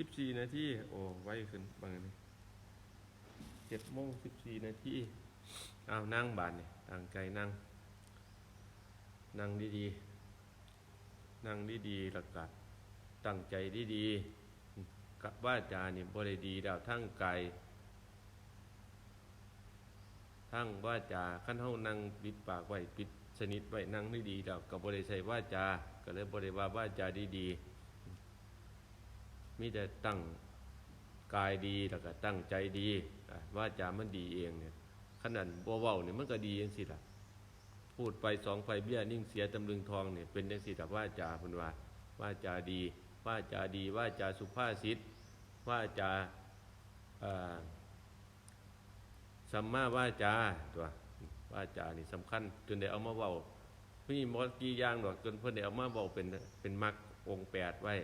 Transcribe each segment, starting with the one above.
สิบสี่นาทีโอ้ไวขึ้นบางนี้เจ็ดโมงสิบสี่นาทีอ้าวนั่งบานเนี่ยตั้งใจนั่ง นั่งดีๆ นั่งดีๆแล้วก็ตั้งใจดีๆกับว่าจานี่บริดีดาวทั้งกายทั้งว่าจาขั้นเฮานั่งปิดปากไว้ปิดสนิทไว้นั่งดีๆดาวกับบริใส่ว่าจาก็เลยบริว่าว่าจาดีๆ มีแต่ตั้งกายดีแล้วก็ตั้งใจดีว่าจามันดีเองเนี่ยขนาดบัวเว้าเนี่ยมันก็ดีเองสิล่ะพูดไปสองไฟเบี้ยนิ่งเสียตำลึงทองเนี่ยเป็นยังสิแต่ว่าจาพุนว่าว่าจาดี ว่าจาดี ว่าจาสุภาษิตว่าจาเอ่อสัมมาว่าจาตัวว่าจานี่สำคัญจนได้เอามาเว้าพี่มดกี่ย่างดอกจนเพิ่อนได้เอามาเว้าเป็นเป็นมรรคองแปดไว้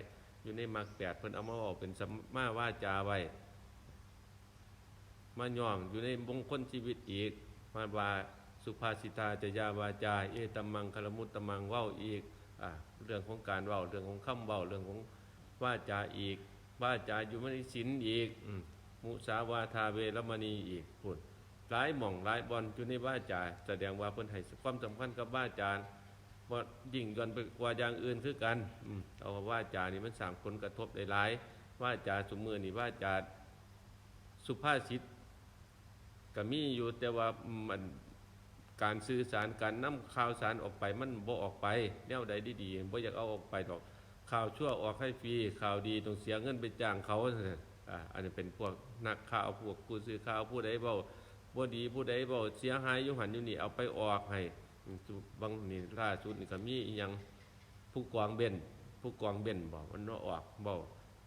อยู่ในมรรคแปดเพิ่นเอามาเว้าเป็นสัมมาว่าจาไว้ มาย่องอยู่ในมงคลชีวิตอีก มาว่าสุภาษิตาจยาวาจา เอตัมมังคลมุตตมังว้าอีกอเรื่องของการว้าเรื่องของคำเว้าเรื่องของว่าจาอีก ว่าจาอยู่ในศีลอีกอมมุสาวาทาเวรมณีอีกพูดหลายหม่องหลายบอลอยู่ในว่าจาแสดงว่าเพิ่นให้ความสำคัญกับว่าจา บ่ยิ่งย่อนไปกว่าอย่างอื่นคือกันอืเอาว่าจานี่มันสร้างผลกระทบได้หลาย ว่าจาสมมือนี่ว่าจาสุภาษิตก็มีอยู่แต่ว่ามันการสื่อสารการนำข่าวสารออกไปมันบ่ออกไป แนวใดดีๆบ่อยากเอาออกไปหรอกข่าวชั่วออกให้ฟรีข่าวดีต้องเสียเงินไปจ้างเขาอันนี้เป็นพวกนักข่าวพวกผู้สื่อข่าวผู้ใดเว้าบ่ดีผู้ใดเว้าเสียหายยู่หันยู่นี่เอาไปออกให้ บางนี่ล่าสุดนี่ก็มีอีหยังผู้กองเบนผู้กองเบนบอกมันว่าออกเว้า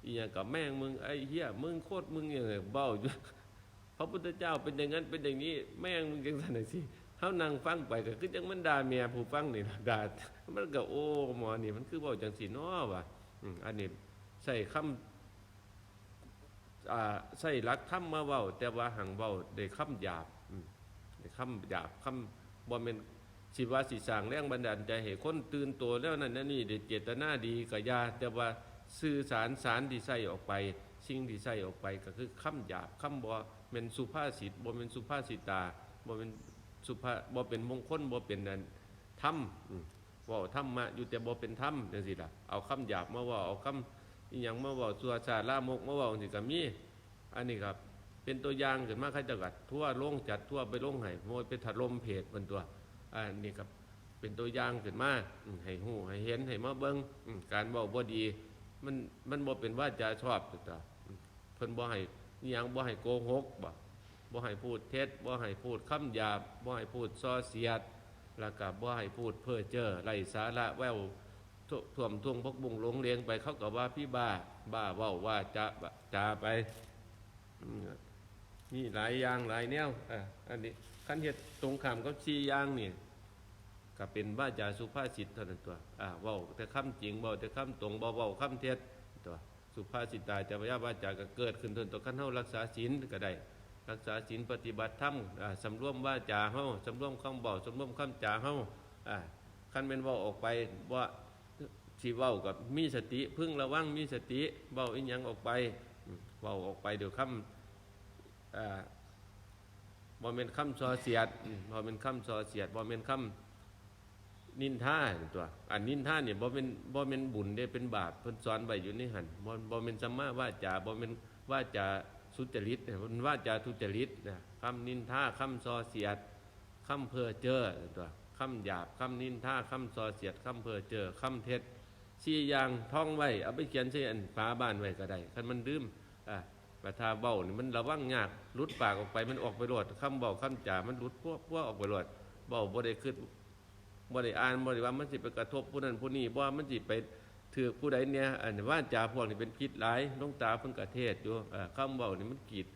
อีหยังกับแม่งมึงไอ้เหี้ยมึงโคตรมึงอย่างเว้าอยู่พระพุทธเจ้าเป็นอย่างนั้นเป็นอย่างนี้ แม่งมึงจังซั่นน่ะสิเขานั่งฟังไปก็คือจังมันด่าเมียผู้ฟังนี่ด่ามันก็โอ้หมอนี่มันคือเว้าจังสีน้อว่ะอันนี้ใส่คำใส่หลักคำมาเว้าแต่ว่าหังเว้าได้คำหยาบได้คำหยาบคำบ่แม่น สิว่าสิสร้างแรงบันดาลใจให้คนตื่นตัวแล้วนั่นนั่นนี่ได้เจตนาดีก็อยาแต่ว่าสื่อสารสารที่ใส่ออกไป สิ่งที่ใส่ออกไปก็คือคำหยาบคำบ่แม่นสุภาษิตบ่แม่นสุภาษิตาบ่แม่นสุภาบ่เป็นมงคลบ่เป็นนั่นธรรมอืมเว่าธรรมะอยู่แต่บ่เป็นธรรมจังซี่ล่ะเอาคำหยาบมาว่าเอาคำอีหยังมาว่าสัวชาลามกมาว่าจังซี่ก็มีอันนี้ครับ เป็นตัวอย่างขึ้นมาเขาเจะกัดทั่วลงจัดทั่วไปลงให้โมยไปถล่มเพจเพิ่นตัว อันนี้ครับเป็นตัวอย่างขึ้นมาให้ฮู้ให้เห็นให้มาเบิ่งการเว้าบ่ดี มันมันบ่เป็นว่าจะชอบตัวอืมเพิ่นบ่ให้อีหยังบ่ให้โกหกบ่บ่ให้พูดเท็จบ่ให้พูดคำหยาบบ่ให้พูดส่อเสียด แล้วก็บ่ให้พูดเพ้อเจ้อไร้สาระแววท,ท่วมท่วงพกบุงหลงเลียงไปเขาก็ว่าพี่บ้า บ้าเว้าว่าจะจาไปอืมมีหลายอย่างหลายแนวอะอันนี้ คันเฮ็ดตรงขามกับสี่อย่างนี่ก็เป็นว่าจาสุภาษิตเท่านั้นตัว อ่าเว้าแต่คำจริงเว้าแต่คำตรงบ่เว้าคำเท็จตัว สุภาษิตตาจะพยาว่าจาก็เกิดขึ้นทนตัวคันเฮารักษาศีลก็ได้ รักษาศีลปฏิบัติธรรมอ่าสำรวมว่าจาเฮาสำรวมคำบอกสำรวมคำจาเฮาอ่าคันเป็นเว่าออกไปว่าสิเว้ากับมีสติพึ่งระวังมีสติเว้าอีหยังออกไปเว้าออกไปเดี๋ยวคำอ่า บ่เป็นคำซอเสียดอืมบ่เป็นคำซอเสียดบ่เป็นคำนินท่าตัว อันนินท่าเนี่ยบ่เป็นบ่เป็นบุญได้เป็นบาปเพิ่นสอนไว้อยู่ในหันบ่บ่เป็นสัมมาว่าจาบ่เป็นว่าจาสุจริตเนี่ยมันว่าจาทุจริตนะคำนินท่าคำซอเสียดคำเพ้อเจ้อตัวคำหยาบคำนินท่าคำซอเสียดคำเพ้อเจ้อคำเท็จสี่อย่างท่องไว้เอาไปเขียนใส่อันฝาบ้านไว้ก็ได้คันมันลืมอะ ระทาเบ้านี่มันระวังยากหลุดปากออกไปมันออกไปรวดคำเบ้าคำจ่ามันหลุดพวกพวกออกไปรวดเบ้าบ่ได้คิดบ่ได้อ่านบ่ได้ว่ามันสิไปกระทบผู้นั้นผู้นี้บ่ว่ามันสิไปถือผู้ใดเนี่ยอันว่าจ่าพวกนี้เป็นพิษหลายน้องตาเพิ่งกระเทศอยู่เอ่อคำเบานี่มันกีด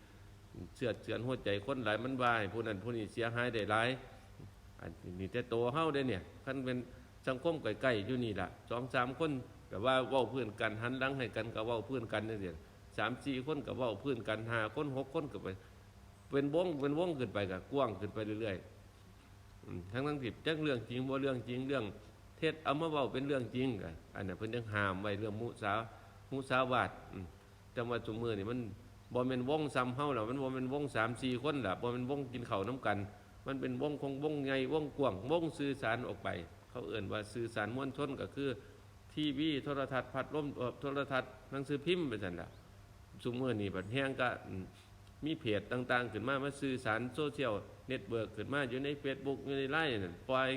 เสือดเสือนหัวใจคนหลายมันวายผู้นั้นผู้นี้เสียหายได้หลายอันนี้แต่โตเฮาได้เนี่ยคันเป็นสังคมใกล้ๆอยู่นี่ล่ะสองสามคนก็ว่าเว้าเพื่อนกันหันหลังให้กันก็เว้าเพื่อนกันนี่เดียวามสี่คนก็เว้าพื่อนกันหาคนหกคนก็ไป เป็นวงเป็นวงขึ้นไปก็กว้างขึ้นไปเรื่อยๆทั้งทั้งที่จังเรื่องจริงบ่าเรื่องจริงเรื่อง เทศเอามาเว้าเป็นเรื่องจริงกันอันนั้นเพิ่นยังห้ามไว้เรื่องมุสามุสาวาทอืมจังว่าจุมือนี่มันบ่แม่นวงซ้ำเฮาแล้วมันบ่แม่นวง3-4คนล่ะบ่แม่นวงกินข้าวน้กัน มันเป็นวงคงวงใหญ่วงกว้างวงสื่อสารออกไป เขาเอื่นว่าสื่อสารมวลชนก็คือทีวีโทรทัศน์พัดลมโทรทัศน์หนังสือพิมพ์ไปซั่นล่ะ ซุมื้อนี้บัดแฮงก็มีเพจต่างๆ ขึ้นมามาสื่อสารโซเชียลเน็ตเวิร์กขึ้นมาอยู่ใน Facebook อยู่ในไลน์ปล่อย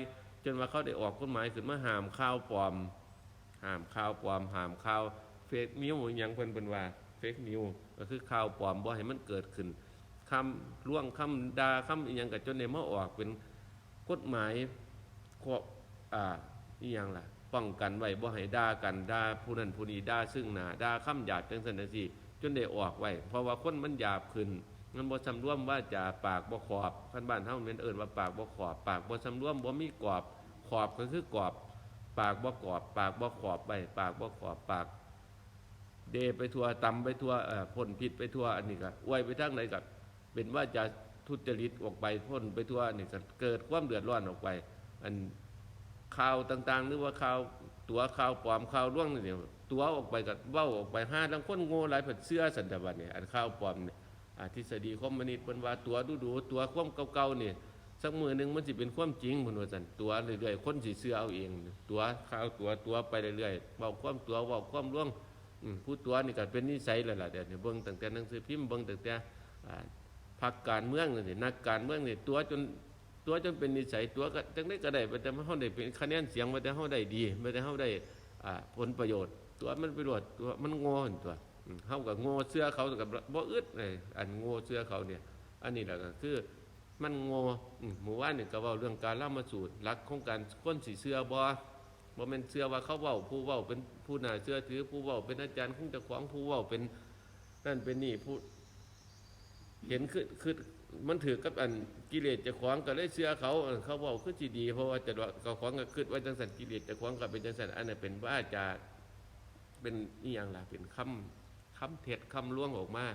จนว่าเขาได้ออกกฎหมายขึ้นมาห้ามข่าวปลอมห้ามข่าวปลอมห้ามข่าวเฟกนิวอย่างเพิ่นเพิ่นว่าเฟกนิวก็คือข่าวปลอมบ่ให้มันเกิดขึ้นคำล่วงคำดาคำอีหยังก็จนได้มาออกเป็นกฎหมายควบอ่าอีหยังล่ะป้องกันไว้บ่ให้ด่ากันด่าผู้นั้นผู้นี้ด่าซึ่งหน้าด่าคำหยาบจังซั่นจังซี่ นได้ออกไว้ เพราะว่าคนมันหยาบขึ้นมันบ่สำรวมว่าจะปากบ่ขอบคันบ้านเฮาม่นเอิ้นว่าปากบ่ขอบ ปากบ่สำรวมบ่มีกรอบขอบก็คือกรอบ ปากบ่กรอบ ปากบ่ขอบไปปากบ่ขอบปาก เดไปทั่วตำไปทั่วเอ่อพ่นผิดไปทั่วอันนี้ก็อวยไปทางไหนก็เป็นว่าจะทุจริตออกไปพ่นไปทั่วอันนี้ก็เกิดความเดือดร้อนออกไป อันข่าวต่างๆ หรือว่าข่าวตัวข่าวปลอมข่าวล่วงนี่ ตัวออกไปก็เว้าออกไปห้าทั้งคนโง่หลายเพิ่นเสื้อสันตบัดเนี่ยอันข่าวปลอมเนี่ยอทฤษฎีคอมมิวนิสต์เพิ่นว่าตัวดูๆตัวความเก่าๆเนี่ยสักมือหนึ่งมันสิเป็นความจริงเพิ่นว่าซั่นตัวเรื่อยๆคนสิเชื่อเอาเอง ตัวข่าวตัวตัวไปเรื่อยๆเว้าความตัวเว้าความล่วงผู้ตัวนี่ก็เป็นนิสัยแล้วล่ะเดี๋ยวนี้เบิ่งตั้งแต่หนังสือพิมพ์เบิ่งตั้งแต่พักการเมืองนี่นักการเมืองนี่ตัวจนตัวจนเป็นนิสัยตัวก็จังได้ก็ได้แต่เฮาได้เป็นคะแนนเสียงว่าแต่เฮาได้ดีว่าแต่เฮาได้ผลประโยชน์ ตัวมันไประโยชน์ตัวมันโง่หั่นตัวเฮาก็โง่เสื้อเขากับบ่อึดเลยอันโง่เสื้อเขาเนี่ย อันนี้แหละก็คือมันโง่อืมหมู่บ้านนี่ก็เว้าเรื่องการล่ามาสูตรหลักของการคนสิเสื้อบ่บ่แม่นเชื่อว่าเขาเว้าผู้เว้าเป็นผู้น่าเชื่อถือผู้เว้าเป็นอาจารย์ของเจ้าของผู้เว้าเป็นนั่นเป็นนี่ผู้เห็นคือคือมันถือกับอันกิเลสจ้าของก็เลยเชื่อเขาเออเขาเว้าคือสิดี เพราะว่าจ้าเจ้าของก็คิดว่าจังสันกิเลสจ้าของก็เป็นจังสันอันนั้นเป็นว่าจะ เป็นอีหยังล่ะเป็นคำคำเท็จคำล่วงออกมา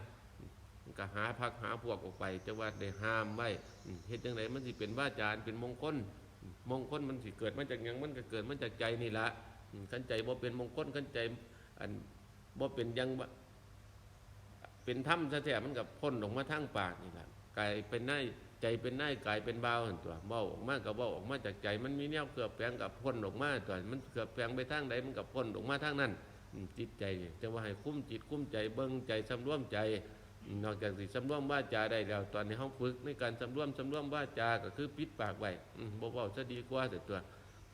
มันก็หาพักหาพวกออกไปจะว่าได้ห้ามไว้เฮ็ดจังไดมันสิเป็นว่าจารเป็นมงคลมงคลมันสิเกิดมาจากยังมันก็เกิดมาจากใจนี่ละขันใจบ่เป็นมงคลขันใจอันบ่เป็นยังเป็นถ้ำแท้ๆมันกับพ่นออกมาทางปากนี่ละกายเป็นนายใจเป็นนายกายเป็นเบาวหั่นตัวเบาออกมากับเบาออกมาจากใจ มันมีแนวเกือบแปลงกับพ่นออกมาตัวมันเกือบแปลงไปทางใดมันกับพ่นออกมาทางนั้น จิตใจจะว่าให้คุ้มจิตคุ้มใจเบิ่งใจสำรวมใจ นอกจากสิสำรวมว่าจาได้แล้ว ตอนนี้เฮาฝึกในการสำรวมสำรวมว่าจาก็คือปิดปากไว้บ่เว้าซะดีกว่าแต่ตัว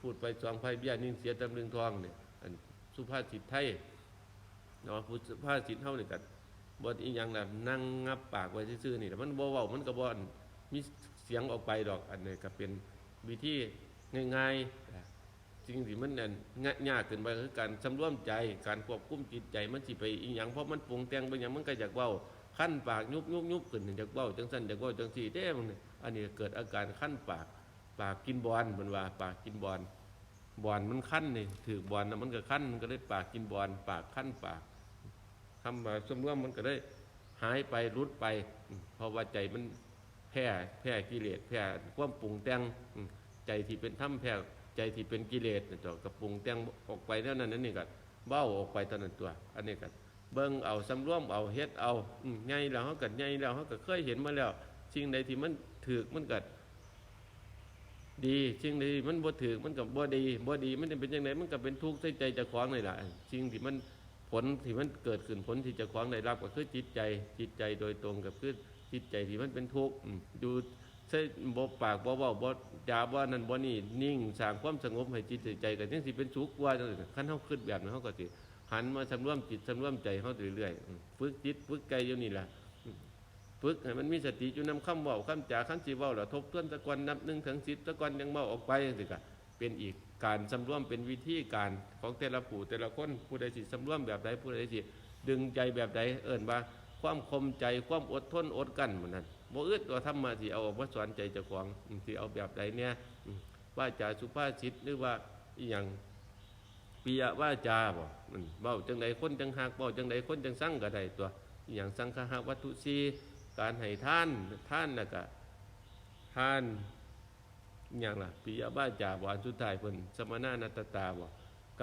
พูดไปสองไพ่เบี้ยนิ่งเสียตำลึงทองเนี่ยอันสุภาษิตไทยเนาะพูดสุภาษิตเฮานี่กันบ่อีหยังน่ะนั่งงับปากไว้ซื่อๆนี่แต่มันบ่เว้ามันก็บ่อันมีเสียงออกไปดอกอันนี้ก็เป็นวิธีง่ายๆ สิ่งที่มันนั่นง่ายยากขึ้นไปคือการสำรวมใจ การควบคุมจิตใจมันสิไปอีหยังเพราะมันปรุงแต่งไปหยังมันก็อยากเว้าขั้นปากยุบยุบยุบขึ้นอยากเว้าจังซั่นอยากเว้าจังซี่เด้มันนี่อันนี้เกิดอาการขั้นปาก ปากกินบอลมันว่า ปากกินบอลบอลมันขั้นนี่ถือบอลนะมันก็ขั้นมันก็ได้ปากกินบอลปากขั้นปากคำว่าสมรวมมันก็ได้หายไปรุดไป เพราะว่าใจมันแพ้แพ้กิเลสแพ้ความปรุงแต่งใจที่เป็นถ้ำแพ้ ใจที่เป็นกิเลสนี่ตัวกับปรุงแต่งออกไปแล้วนั่นนั่นนี่ก็เบ้าออกไปตอนนั้นตัว อันนี้ก็เบิ่งเอาสำรวมเอาเฮ็ดเอาไงแล้วเขาก็ไงแล้วเขาก็เคยเห็นมาแล้วสิ่งใดที่มันถือมันก็ดีสิ่งใดมันบ่ถือมันกับบ่ดีบ่ดีมันจะเป็นยังไงมันก็เป็นทุกข์ใส่ใจจะคว้าของนี่แหละสิ่งที่มันผลที่มันเกิดขึ้นผลที่จะคว้าของได้รับก็คือจิตใจจิตใจโดยตรงกับคือจิตใจที่มันเป็นทุกข์อยู่ ใส่บ่ปากบ่เว้าบ่จาบ่นั่นบ่นี่นิ่งสร้างความสงบให้จิตใจก็จังสิเป็นสุขกว่าจังซี่คันเฮาคิดแบบนั้นเฮาก็สิหันมาสำรวมจิตสำรวมใจเฮาเรื่อยๆฝึกจิตฝึกใจอยู่นี่ล่ะฝึกให้มันมีสติอยู่นำคำเว้าคำจาคำสิเว้าแล้วทบทวนตะกอนนับหนึ่งถึงสิบตะกอนยังเว้าออกไปสิกะเป็นอีกการสำรวมเป็นวิธีการของแต่ละผู้แต่ละคนผู้ใดสิสำรวมแบบใดผู้ใดสิดึงใจแบบใดเอิ่นว่า ความคมใจความอดทนอดกั้นเหมือนนั้นบ่อึดว่าทำมาสิเอาออกมาสอนใจเจ้าของสิเอาแบบใดเนี่ยว่าจาสุภาษิตหรือว่าอีหยังปิยว่าจาบ่อืมเว้าจังใดคนจังหักเว้าจังใดคนจังสั่งก็ได้ตัวอหย่างสังฆะวัตถุสีการให้ท่านท่านน่ะก็ท่านอย่างล่ะปิยบ้าจาบวานสุดท้ายเพิ่นสมณานัตตาบ่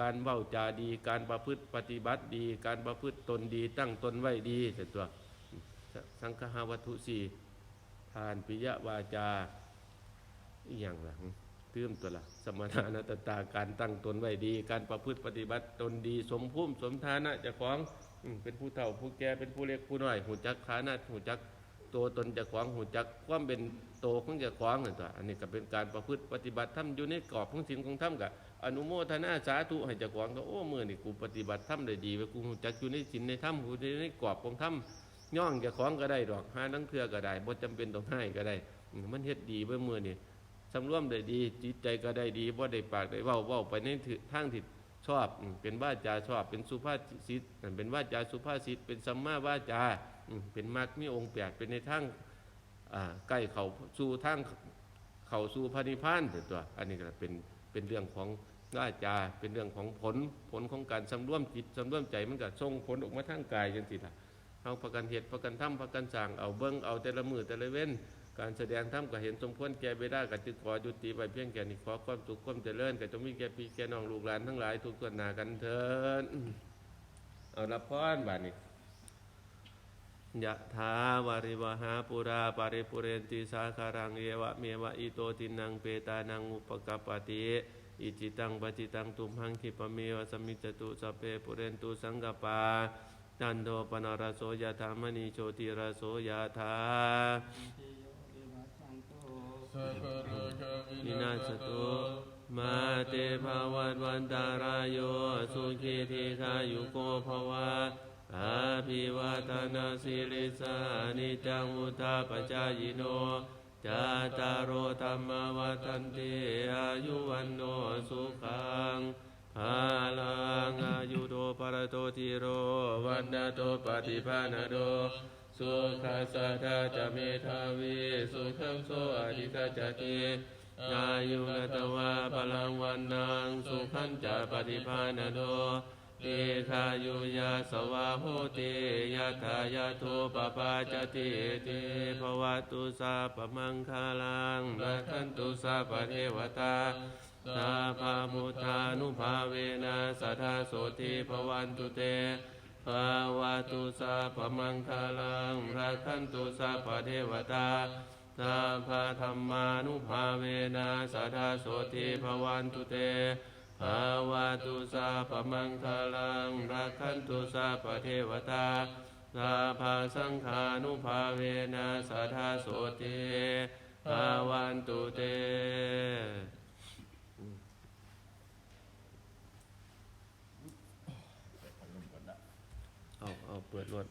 การเว้าจาดี การประพฤติปฏิบัติดี การประพฤติตนดี ตั้งตนไว้ดีแต่ตัวสังฆาวัตถุสี่ทานปิยวาจาอย่างหลังเติมตัวละสมณานาตตาการตั้งตนไว้ดี การประพฤติปฏิบัติตนดี สมภูมิสมฐานะจะของอืมเป็นผู้เฒ่าผู้แก่เป็นผู้เล็กผู้น้อยหูจักฐานะหูจัก ตัวตนจะของหูจักความเป็นโตของจะของนั่นตัวอันนี้ก็เป็นการประพฤติปฏิบัติธรรมอยู่ในกรอบของศีลของธรรมกับอนุโมทนาสาธุให้จ้าของก็โอ้เมื่อนี่กูปฏิบัติธรรมได้ดีเว้ยกูหูจักอยู่ในศีลในธรรมกูอยู่ในกรอบของธรรมย่องจ้าของก็ได้ดอกหานังเทือก็ได้บ่จำเป็นต้องให้ก็ได้ มันเฮ็ดดีเว้ยมือนี่สำรวมได้ดีจิตใจก็ได้ดีบ่ได้ปากได้เว้าเว้าไปในทางที่ชอบเป็นวาจาชอบเป็นสุภาษิตเป็นวาจาสุภาษิตเป็นสัมมาวาจา เป็นมรรคมีองค์แปดเป็นในทางใกล้เขาสู่ทางเขาสู่พระนิพพานเถิดตัว อันนี้ก็เป็นเป็นเรื่องของวาจาเป็นเรื่องของผลผลของการสำรวมจิตสำรวมใจมันก็ส่งผลออกมาทางกายจังสิล่ะเอาประกันเหตุประกันทำประกันสั่งเอาเบิ้งเอาแต่ละมือแต่ละเว้นการแสดงธรรมก็เห็นสมควรแก่เวลาก็จึงขอยุติไปเพียงแค่นี้ขอความสุขความเจริญก็จงมีแก่พี่แก่น้องลูกหลานทั้งหลายทุกคนหนากันเถิดเอาละพรบาดนี้ ยะถาวาริวหาปุราปริปุเรนติสาคารังเอวะเมวะอิโตตินังเปตานังอุปกปปติอิจิตังปจิตังตุมหังคิปเมวะสมิจตุสเพปุเรนตุสังกปาจันโทปนารโสยะธามณีโชติรโสยะธานินาสตุมาเตภาวัตวันตารายโยสุขีทีขายุโกภวะ อาภิวาทนาสิริสานิจังอุทาปจายโนจาตารโอธรรมวัฏันติอายุวันโนสุขังภาลังอายุโตปรโตติโรวันนาโตปฏิภาณโดสุขัสสะทาจะเมทาวีสุขังโสอธิคาจติอายุกตวาพลังวันนางสุขันจะปฏิภาณโด เอคายุยาสวาโหติยะถายาทุปปาจติติภวตุสาปมังคาลังรัขันตุสาปเทวตาสาภามุทานุภาเวนะสัทธาโสติภวันตุเตภาวตุสาปมังคาลังรักขันตุสาปเทวตาสาภาธรรมานุภาเวนะสัทธาโสติภวันตุเตาวะตุสาปมังคลังรักขันตุสาปเทวตาสาภาสังขานุภาเวนะสัทธาโสติภาวันตุเตเอาเอาเปิดรถ